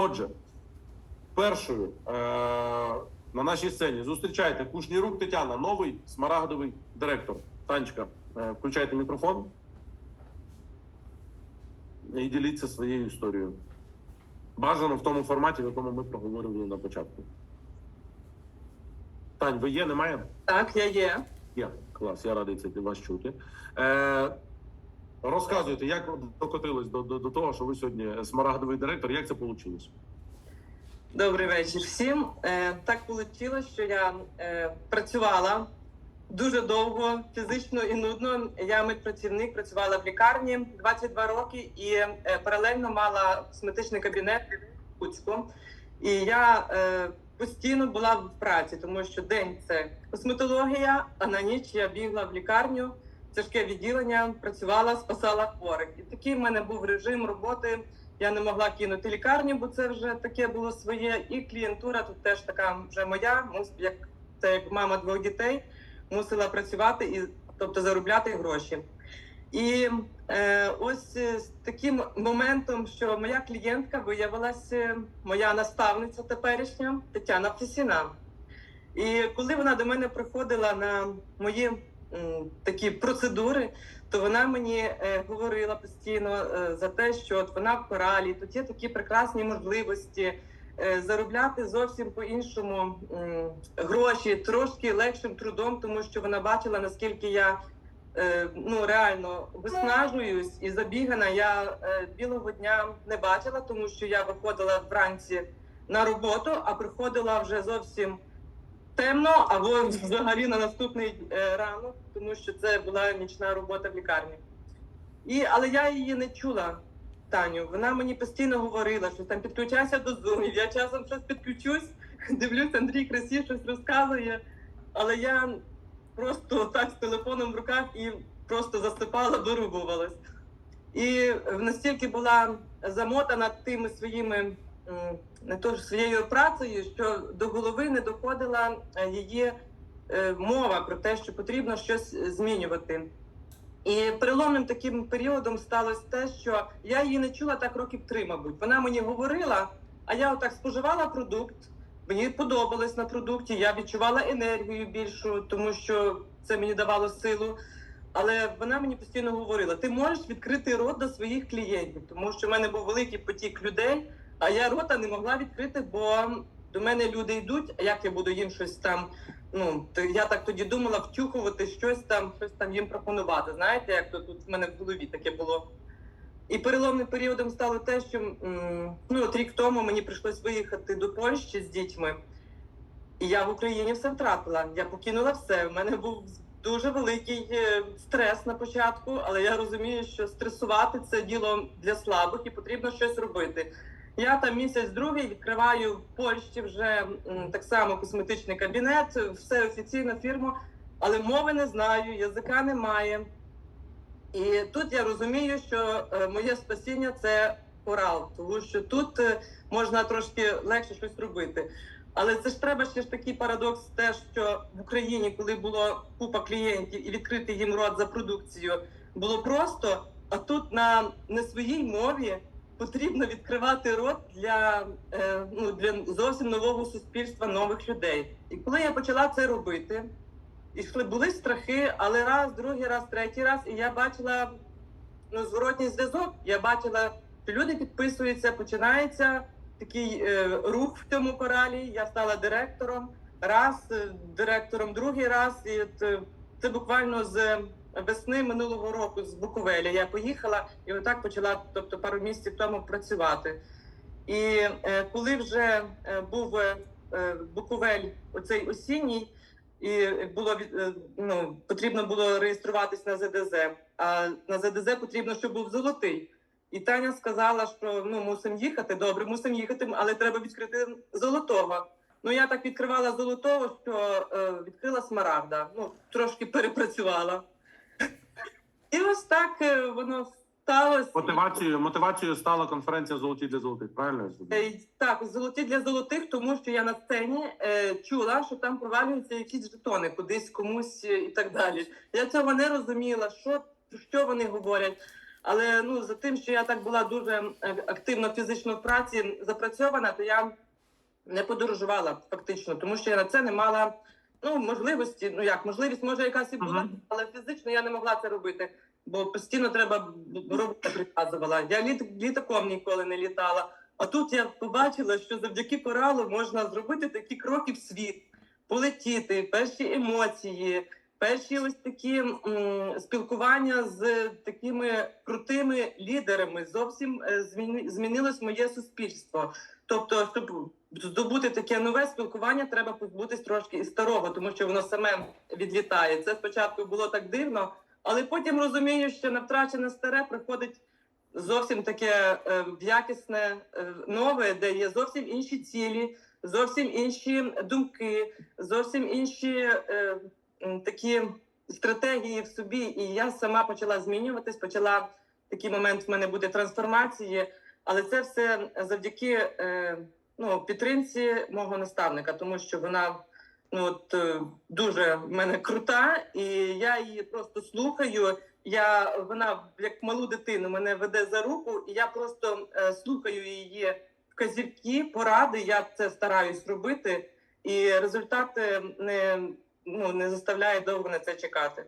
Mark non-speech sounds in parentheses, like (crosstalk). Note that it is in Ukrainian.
Отже, першою е- на нашій сцені зустрічайте Кушнірук Тетяна, новий смарагдовий директор. Танечка, е, включайте мікрофон і діліться своєю історією. Бажано в тому форматі, в якому ми проговорили на початку. Тань, ви є, немає? Так, я є. Є. Клас, я радий це вас чути. Е, розказуйте, як докотились до, до, до того, що ви сьогодні смарагдовий директор, як це вийшло? Добрий вечір всім. Е, так вийшло, що я е, працювала дуже довго, фізично і нудно. Я медпрацівник, працювала в лікарні 22 роки і е, паралельно мала косметичний кабінет в Луцьку. І я е, постійно була в праці, тому що день це косметологія, а на ніч я бігла в лікарню, тяжке відділення, працювала, спасала хворих. І такий в мене був режим роботи. Я не могла кинути лікарню, бо це вже таке було своє. І клієнтура тут теж така вже моя, як це як мама двох дітей, мусила працювати і тобто заробляти гроші. І е, ось е, з таким моментом, що моя клієнтка виявилася моя наставниця теперішня Тетяна Птісіна. І коли вона до мене приходила на мої такі процедури, то вона мені е, говорила постійно е, за те, що от вона в коралі, тут є такі прекрасні можливості е, заробляти зовсім по-іншому м, гроші, трошки легшим трудом, тому що вона бачила, наскільки я ну реально виснажуюсь і забігана. Я білого дня не бачила, тому що я виходила вранці на роботу, а приходила вже зовсім темно або взагалі на наступний е, ранок, тому що це була нічна робота в лікарні. І, але я її не чула, Таню. Вона мені постійно говорила, що там підключайся до зумів. Я часом щось підключусь, (laughs) дивлюсь, Андрій красив щось розказує, але я просто так з телефоном в руках і просто засипала, вирубувалась. І настільки була замотана тими своїми не то ж своєю працею, що до голови не доходила е, її е, мова про те, що потрібно щось змінювати. І переломним таким періодом сталося те, що я її не чула так років три, мабуть. Вона мені говорила, а я отак споживала продукт. Мені подобалось на продукті. Я відчувала енергію більшу, тому що це мені давало силу. Але вона мені постійно говорила: ти можеш відкрити рот до своїх клієнтів, тому що в мене був великий потік людей, а я рота не могла відкрити, бо до мене люди йдуть. А як я буду їм щось там? Ну я так тоді думала втюхувати щось там, щось там їм пропонувати. Знаєте, як то тут в мене в голові таке було. І переломним періодом стало те, що ну от рік тому мені прийшлось виїхати до Польщі з дітьми, і я в Україні все втратила. Я покинула все. У мене був дуже великий е, стрес на початку, але я розумію, що стресувати це діло для слабих і потрібно щось робити. Я там місяць другий відкриваю в Польщі вже так само косметичний кабінет, все офіційно фірму, але мови не знаю, язика немає. І тут я розумію, що е, моє спасіння це корал, тому що тут е, можна трошки легше щось робити. Але це ж треба ще ж такий парадокс, те, що в Україні, коли було купа клієнтів і відкрити їм рот за продукцію, було просто. А тут на не своїй мові потрібно відкривати рот для, е, ну, для зовсім нового суспільства, нових людей. І коли я почала це робити, ішли були страхи, але раз, другий раз, третій раз, і я бачила ну, зворотній зв'язок. Я бачила, що люди підписуються, починається такий е, рух в цьому коралі. Я стала директором, раз, е, директором другий раз. І е, це буквально з весни минулого року з Буковеля. Я поїхала і отак почала, тобто пару місяців тому працювати. І е, коли вже е, був е, Буковель, оцей осінній, і було е, ну, потрібно було реєструватись на ЗДЗ. А на ЗДЗ потрібно, щоб був золотий. І Таня сказала, що ну мусимо їхати. Добре, мусимо їхати, але треба відкрити золотого. Ну я так відкривала золотого, що е, відкрила смарагда. Ну трошки перепрацювала. І ось так е, воно сталося. Мотивацією, мотивацією стала конференція Золоті для золотих. Правильно? Е, Так, золоті для золотих, тому що я на сцені е, чула, що там провалюються якісь жетони кудись комусь е, і так далі. Я цього не розуміла, що, що вони говорять. Але ну за тим, що я так була дуже активно фізично в праці запрацьована, то я не подорожувала фактично, тому що я на це не мала ну можливості. Ну як можливість, може якась і була, але фізично я не могла це робити, бо постійно треба робота приказувала. Я літ, літаком ніколи не літала. А тут я побачила, що завдяки коралу можна зробити такі кроки в світ, полетіти, перші емоції, перші ось такі м, спілкування з такими крутими лідерами. Зовсім е, змінилось моє суспільство. Тобто, щоб здобути таке нове спілкування, треба позбутись трошки і старого, тому що воно саме відлітає. Це спочатку було так дивно, але потім розумію, що на втрачене старе приходить зовсім таке е, якісне е, нове, де є зовсім інші цілі, зовсім інші думки, зовсім інші е, такі стратегії в собі. І я сама почала змінюватись, почала такий момент в мене буде трансформації, але це все завдяки е, ну, підтримці мого наставника, тому що вона. Ну от е, дуже в мене крута, і я її просто слухаю. Я вона як малу дитину мене веде за руку, і я просто е, слухаю її вказівки, поради. Я це стараюсь робити, і результати не, ну, не заставляють довго на це чекати.